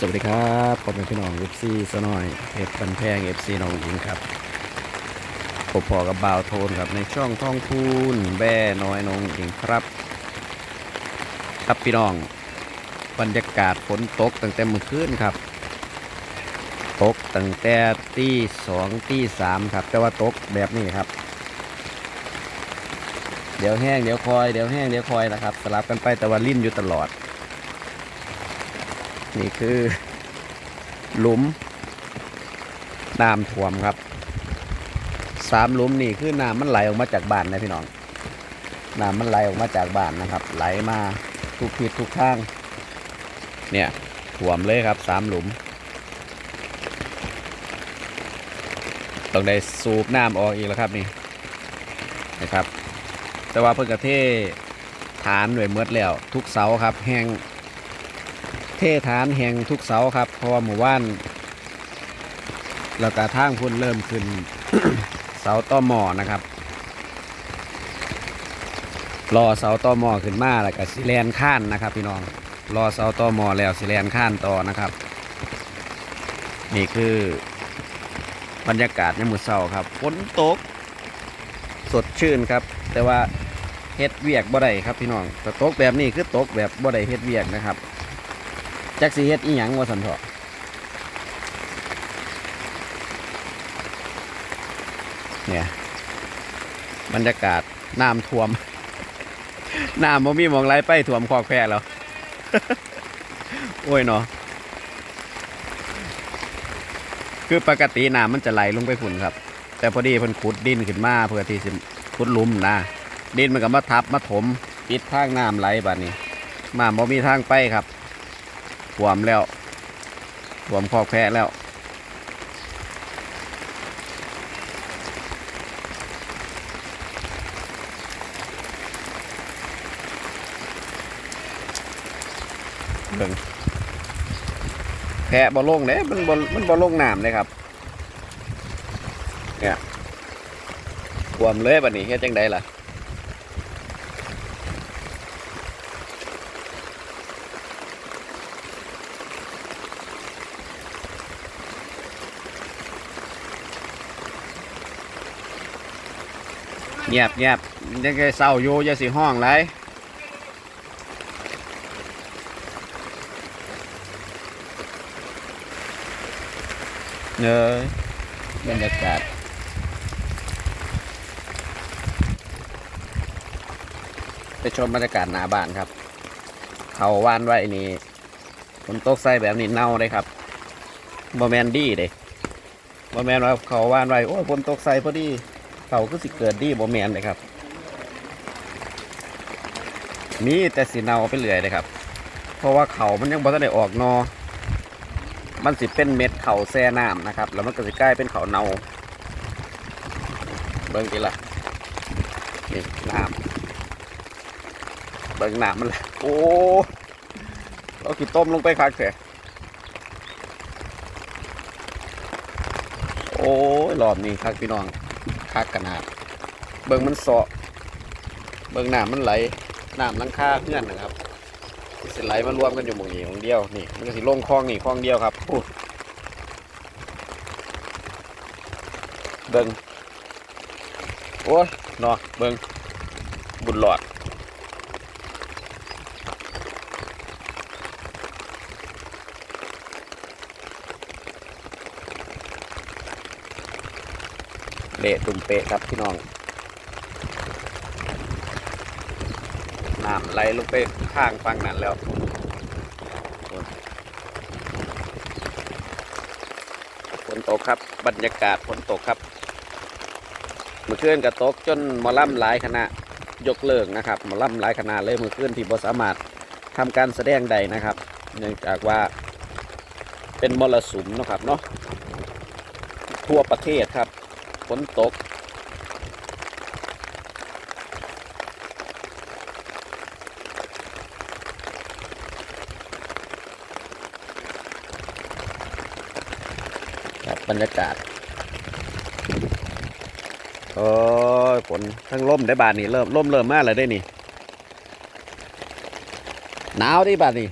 สวัสดีครับผมเป็นพี่น้องเอฟซีสนอยเพชรบันแพงเอฟซีน้องหญิงครับผมพอกับบ่าวโทนครับในช่องท่องพูนแบ่น้อยน้องหญิงครับ ครับพี่น้อง บรรยากาศฝนตกตั้งแต่เมื่อคืนครับ ตกตั้งแต่ตีสองตีสามครับ แต่ว่าตกแบบนี้ครับ เดี๋ยวแห้งเดี๋ยวคอยเดี๋ยวแห้งเดี๋ยวคอยนะครับสลับกันไปแต่ว่าลิ้นอยู่ตลอด นี่คือหลุมน้ำท่วมครับสามหลุมนี่คือน้ำมันไหลออกมาจากบ้านนะพี่น้องน้ำมันไหลออกมาจากบ้านนะครับ ไหลมาทุกทิศทุกทาง เนี่ยท่วมเลยครับสามหลุม ต้องได้สูบน้ำออกอีกแล้วครับนี่นะครับ แต่ว่าเพิ่งกระเทฐานหน่วยเมืดแล้ว ทุกเสาครับแห้ง เทฐานแห่งทุกเสาครับเพราะว่าหมู่บ้านแล้วก็ทางพุ่นเริ่มขึ้น เสาต่อหม้อนะครับรอเสาต่อหม้อขึ้นมาแล้วก็สิแลนข้านนะครับ พี่น้องรอเสาต่อหม้อแล้วสิแลนข้านต่อนะครับ นี่คือบรรยากาศในหมู่เสาครับฝนตก สดชื่นครับ แต่ว่าเฮ็ดเวียกบ่ได้ครับพี่น้องแต่ตกแบบนี้คือตกแบบบ่ได้เฮ็ดเวียกนะครับ จักสิเฮ็ดอีหยังว่าสันเถาะเนี่ยบรรยากาศน้ำท่วม น้ำบ่มีมองไหลไปท่วมคอกแพะแล้ว โอ้ยเนาะคือปกติน้ำมันจะไหลลงไปฝุ่นครับ แต่พอดีเพิ่นขุดดินขึ้นมาเพื่อที่จะขุดลุมนะดินมันก็มาทับมาถมปิดทางน้ำไหลบัดนี้มาบ่มีทางไปครับ ท่วมแล้วท่วมคอกแพะแล้ว เบิ่งแพะบ่ลงเนี่ยมันบ่มันบ่ลลงน้ำเลยครับ เนี่ยท่วมเลยบัดนี้เฮ็ดจังไดล่ะ เงียบเงียบยังไงเศร้าอยู่ย่าสิห้องไรเนยบรรยากาศไปชมบรรยากาศหน้าบ้านครับ เขาว่านไว้นี่ฝนตกใส่แบบนี้เน่าเลยครับบอแมนดี้เลยบอแมนว่าเขาว่านไว้โอ้ยฝนตกใส่พอดี เขาก็สิเกิดดีบ่แมนเลยครับ มีแต่สีเนาไปเรื่อยเลยครับ เพราะว่าเขามันยังบ่ทันได้ออกนอ มันสิเป็นเม็ดเขาแซ่น้ำนะครับ แล้วมันก็สิกลายเป็นเขาเนาเบิ่งดีละนี่น้ำเบิ่งน้ำมันละโอ้เรากี่ต้มลงไปคักเถอะโอ้ยรอบนี้คักพี่น้อง คักขนาด เบิ่งมันเสาะ เบิ่งน้ำมันไหลน้ำลังคาเพื่อนนะครับสิไหลมารวมกันอยู่หมองนี้หมองเดียวนี่มันก็สิลงคลองนี่คลองเดียวครับพูดเบิ่งโอ้ยนอเบิ่งบุญหลอด เละตุ่มเปะครับพี่น้องน้ำไหลลงไปข้างฝั่งนั้นแล้วฝนตกครับบรรยากาศฝนตกครับเมื่อคืนก็ตกจนมอลำหลายคณะยกเลิกนะครับมอลำหลายคณะเลยเมื่อคืนที่บสามารถทำการแสดงใดนะครับ เนื่องจากว่าเป็นมรสุมนะครับเนาะทั่วประเทศครับ ฝนตก ครับบรรยากาศ โอ้ยฝนทั้งล่มได้บานนี่เริ่มล่มเริ่มมากเลยได้นี่ หนาวไดิบานนี่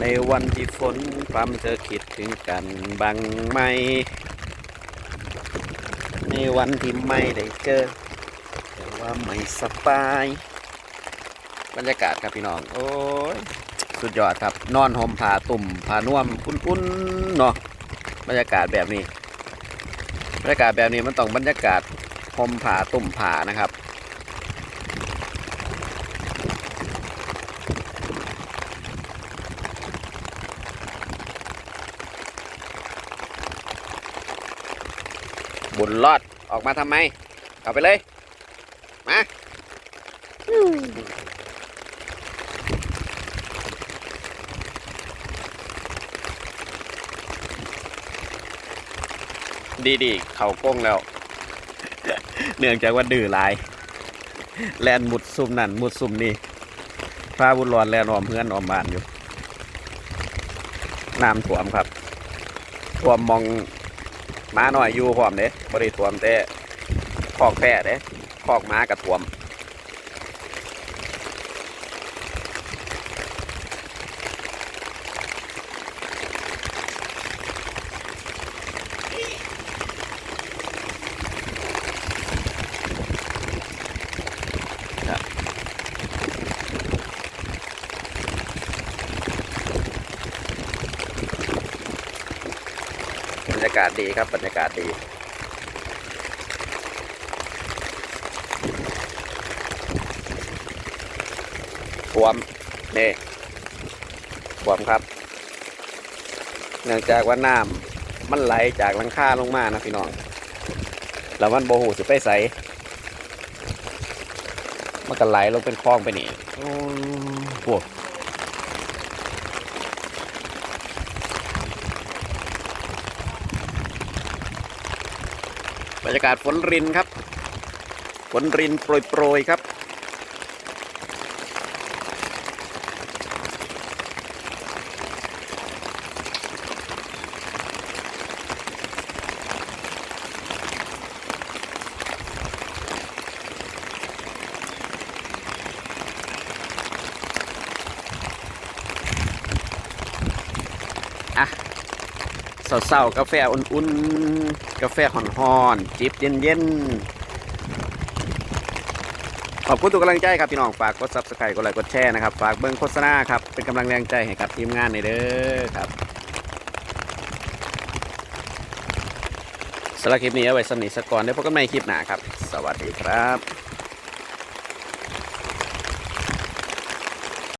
ในวันที่ฝนพรำเธอคิดถึงกันบ้างไหม ในวันที่ไม่ได้เจอ แต่ว่าไม่สบาย บรรยากาศครับพี่น้อง โอ้ย สุดยอดครับ นอนห่มผ้าตุ่มผ้าน่วมอุ่นๆเนาะ บรรยากาศแบบนี้ บรรยากาศแบบนี้มันต้องบรรยากาศห่มผ้าตุ่มผ้านะครับ บุญรอดออกมาทำไม เอาไปเลย มาดีดีๆเขาก้งแล้ว เนื่องจากว่าดื้อหลาย แลนหมุดซุ่มนั่นหมุดซุ่มนี่พาบุญรอดแลนออมเพื่อนออมบ้านอยู่น้ำท่วมครับท่วมมอง มาหน่อยอยู่พร้อมเด้บริท่วมแต่คอกแพะเด้คอกม้ากระท่วมากาศดีครับบรรยากาศดีท่วมนี่ท่วมครับ เนื่องจากว่าน้ำมันไหลจากหลังคาลงมานะพี่น้อง แล้วมันโบหูสิไปใสมันก็ไหลลงเป็นคลองไปนี่โอ้โหบ รยากาศฝนรินครับ ฝนรินโปรยๆครับ อะ เศร้าๆกาแฟอุ่นๆ กาแฟห่อนๆ จิบเย็นๆ ขอบคุณทุกกำลังใจครับพี่น้อง ฝากกด subscribe กดไลค์กดแชร์นะครับ ฝากเบิ้งโฆษณาครับ เป็นกำลังแรงใจให้กับทีมงานในเด้อครับสำหรับคลิปนี้เอาไว้สำนิทสกก่อนเดี๋ยวพบกันใหม่คลิปหน้าครับ สวัสดีครับ